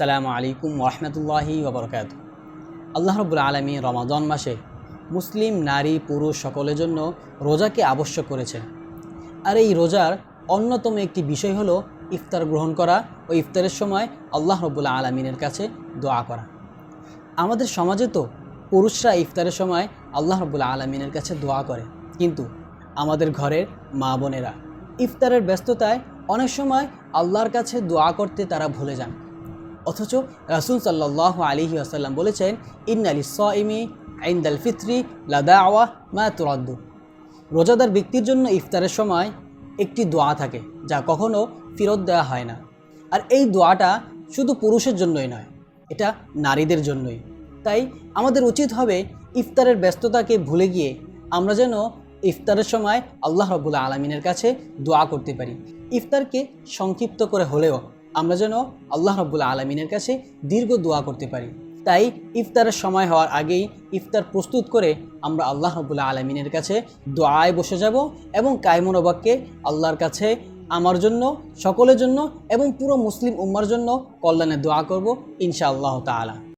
সালামু আলাইকুম ওরহমতুল্লাহি ওবরকাত আল্লাহ রবুল আলমী রমাদন মাসে মুসলিম, নারী, পুরুষ সকলের জন্য রোজাকে আবশ্যক করেছেন। আর এই রোজার অন্যতম একটি বিষয় হলো ইফতার গ্রহণ করা ও ইফতারের সময় আল্লাহ রবুল্লা আলমিনের কাছে দোয়া করা। আমাদের সমাজে তো পুরুষরা ইফতারের সময় আল্লাহ রবুল্লা আলমিনের কাছে দোয়া করে, কিন্তু আমাদের ঘরের মা বোনেরা ইফতারের ব্যস্ততায় অনেক সময় আল্লাহর কাছে দোয়া করতে তারা ভুলে যান। অথচ রাসুল সাল্লাহ আলিহি আসাল্লাম বলেছেন ইন্নালি সইমি আইন্দাল ফিত্রি লাদা আওয়া মা তুরাদ্দু। রোজাদার ব্যক্তির জন্য ইফতারের সময় একটি দোয়া থাকে, যা কখনো ফেরত দেওয়া হয় না। আর এই দোয়াটা শুধু পুরুষের জন্যই নয়, এটা নারীদের জন্যই। তাই আমাদের উচিত হবে ইফতারের ব্যস্ততাকে ভুলে গিয়ে আমরা যেন ইফতারের সময় আল্লাহ রবুল্লা আলমিনের কাছে দোয়া করতে পারি। ইফতারকে সংক্ষিপ্ত করে হলেও আমরা যেন আল্লাহ রব্বুল আলমিনের কাছে দীর্ঘ দোয়া করতে পারি। তাই ইফতারের সময় হওয়ার আগেই ইফতার প্রস্তুত করে আমরা আল্লাহ রবুল্লা আলমিনের কাছে দোয়ায় বসে যাব এবং কায়মনোবাক্যে আল্লাহর কাছে, আমার জন্য, সকলের জন্য এবং পুরো মুসলিম উম্মার জন্য কল্যাণের দোয়া করব ইনশাআল্লাহ তালা